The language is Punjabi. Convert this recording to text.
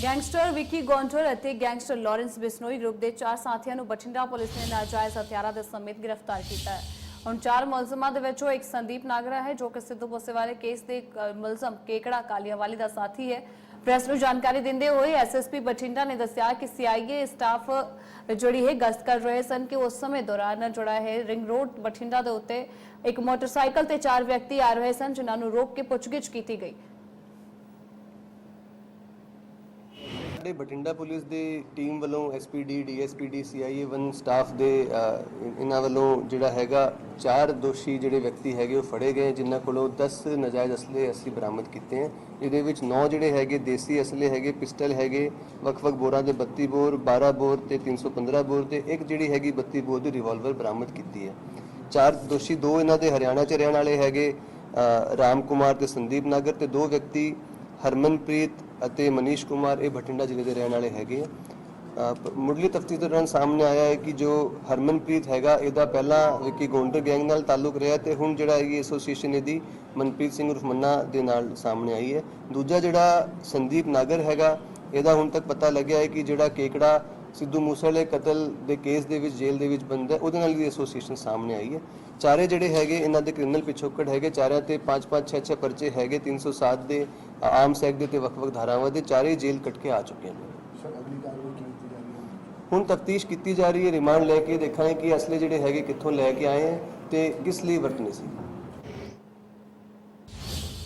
ਗੈਂਗਸਟਰ ਵਿੱਕੀ ਗੌਂਟਰ ਅਤੇ ਗੈਂਗਸਟਰ ਲਾਰੈਂਸ ਬਿਸਨੋਈ ਗਰੁੱਪ ਦੇ ਚਾਰ ਸਾਥੀਆਂ ਨੂੰ ਬਠਿੰਡਾ ਪੁਲਿਸ ਨੇ ਨਾਜਾਇਜ਼ ਹਥਿਆਰਾਂ ਦੇ ਸਮੇਤ ਗ੍ਰਿਫਤਾਰ ਕੀਤਾ ਹੈ। ਹੁਣ ਚਾਰ ਮੁਲਜ਼ਮਾਂ ਦੇ ਵਿੱਚੋਂ ਇੱਕ ਸੰਦੀਪ ਨਾਗਰਾ ਹੈ ਜੋ ਕਿ ਸਿੱਧੂ ਮੂਸੇਵਾਲੇ ਕੇਸ ਦੇ ਅ, ਮੁਲਜ਼ਮ ਕੇਕੜਾ ਕਾਲੀਆਵਾਲੀ ਦਾ ਸਾਥੀ ਹੈ। ਪ੍ਰੈਸ ਨੂੰ ਜਾਣਕਾਰੀ ਦਿੰਦੇ ਹੋਏ ਐਸਐਸਪੀ ਬਠਿੰਡਾ ਨੇ ਦੱਸਿਆ ਕਿ ਸੀਆਈਏ ਸਟਾਫ ਜਿਹੜੀ ਹੈ ਗਸ਼ਤ ਕਰ ਰਹੇ ਸਨ ਕਿ ਉਸ ਸਮੇਂ ਦੌਰਾਨ ਜਿਹੜਾ ਹੈ ਰਿੰਗ ਰੋਡ ਬਠਿੰਡਾ ਦੇ ਉੱਤੇ ਇੱਕ ਮੋਟਰਸਾਈਕਲ ਤੇ ਚਾਰ ਵਿਅਕਤੀ ਆ ਰਹੇ ਸਨ ਜਿਨ੍ਹਾਂ ਨੂੰ ਰੋਕ ਕੇ ਪੁੱਛਗਿੱਛ ਕੀਤੀ ਗਈ। ਸਾਡੇ ਬਠਿੰਡਾ ਪੁਲਿਸ ਦੀ ਟੀਮ ਵੱਲੋਂ SPD DSPD CIA one staff ਦੇ ਇਹਨਾਂ ਵੱਲੋਂ ਜਿਹੜਾ ਹੈਗਾ, ਚਾਰ ਦੋਸ਼ੀ ਜਿਹੜੇ ਵਿਅਕਤੀ ਹੈਗੇ ਉਹ ਫੜੇ ਗਏ, ਜਿਨ੍ਹਾਂ ਕੋਲੋਂ 10 ਨਜਾਇਜ਼ ਅਸਲੇ ਅਸੀਂ ਬਰਾਮਦ ਕੀਤੇ ਹਨ ਇਹਦੇ ਵਿੱਚ 9 ਜਿਹੜੇ ਹੈਗੇ ਦੇਸੀ ਅਸਲੇ ਹੈਗੇ, ਪਿਸਟਲ ਹੈਗੇ, ਵੱਖ-ਵੱਖ ਬੋਰਾਂ ਦੇ 32 ਬੋਰ 12 ਬੋਰ ਤੇ 315 ਬੋਰ ਤੇ ਇੱਕ ਜਿਹੜੀ ਹੈਗੀ 32 ਬੋਰ ਦੀ ਰਿਵਾਲਵਰ ਬਰਾਮਦ ਕੀਤੀ ਹੈ। ਚਾਰ ਦੋਸ਼ੀ ਦੋ ਇਹਨਾਂ ਦੇ ਹਰਿਆਣਾ ਚ ਰਹਿਣ ਵਾਲੇ ਹੈਗੇ ਰਾਮ ਕੁਮਾਰ ਤੇ ਸੰਦੀਪ ਨਾਗਰ ਤੇ ਦੋ ਵਿਅਕਤੀ ਹਰਮਨਪ੍ਰੀਤ ਅਤੇ ਮਨੀਸ਼ ਕੁਮਾਰ ਇਹ ਬਠਿੰਡਾ ਜ਼ਿਲ੍ਹੇ ਦੇ ਰਹਿਣ ਵਾਲੇ ਹੈਗੇ ਆ। ਅ, ਪ- ਮੁੱਢਲੀ ਤਫਤੀਸ਼ ਦੌਰਾਨ ਸਾਹਮਣੇ ਆਇਆ ਹੈ ਕਿ ਜੋ ਹਰਮਨਪ੍ਰੀਤ ਹੈਗਾ ਇਹਦਾ ਪਹਿਲਾਂ ਵਿੱਕੀ ਗੋਂਡਰ ਗੈਂਗ ਨਾਲ ਤਾਲੁਕ ਰਿਹਾ ਤੇ ਹੁਣ ਜਿਹੜਾ ਹੈਗੀ ਐਸੋਸੀਏਸ਼ਨ ਇਹਦੀ ਮਨਪ੍ਰੀਤ ਸਿੰਘ ਉਰਫ ਮੰਨਾ ਦੇ ਨਾਲ ਸਾਹਮਣੇ ਆਈ ਹੈ। ਦੂਜਾ ਜਿਹੜਾ ਸੰਦੀਪ ਨਾਗਰ ਹੈਗਾ ਇਹਦਾ ਹੁਣ ਤੱਕ ਪਤਾ ਲੱਗਿਆ ਹੈ ਕਿ ਜਿਹੜਾ ਕੇਕੜਾ ਸਿੱਧੂ ਮੂਸੇਵਾਲੇ ਕਤਲ ਦੇ ਕੇਸ ਦੇ ਵਿੱਚ ਜੇਲ੍ਹ ਦੇ ਵਿੱਚ ਬੰਦ ਹੈ ਉਹਦੇ ਨਾਲ ਵੀ ਐਸੋਸੀਏਸ਼ਨ ਸਾਹਮਣੇ ਆਈ ਹੈ। ਚਾਰੇ ਜਿਹੜੇ ਹੈਗੇ ਇਹਨਾਂ ਦੇ ਕ੍ਰਿਮੀਨਲ ਪਿਛੋਕੜ ਹੈਗੇ ਚਾਰਿਆਂ ਤੇ 5 5 6 6 ਪਰਚੇ ਹੈਗੇ 307 ਦੇ ਆਰਮਸ ਐਕਟ ਦੇ ਤੇ ਵੱਖ-ਵੱਖ ਧਾਰਾਵਾਂ ਦੇ ਚਾਰੇ ਜੇਲ੍ਹ ਕੱਟ ਕੇ ਆ ਚੁੱਕੇ ਨੇ ਹੁਣ ਤਫਤੀਸ਼ ਕੀਤੀ ਜਾ ਰਹੀ ਹੈ ਰਿਮਾਂਡ ਲੈ ਕੇ ਦੇਖਾਂਗੇ ਕਿ ਅਸਲੇ ਜਿਹੜੇ ਹੈਗੇ ਕਿੱਥੋਂ ਲੈ ਕੇ ਆਏ ਹੈ ਤੇ ਕਿਸ ਲਈ ਵਰਤਨੇ ਸੀ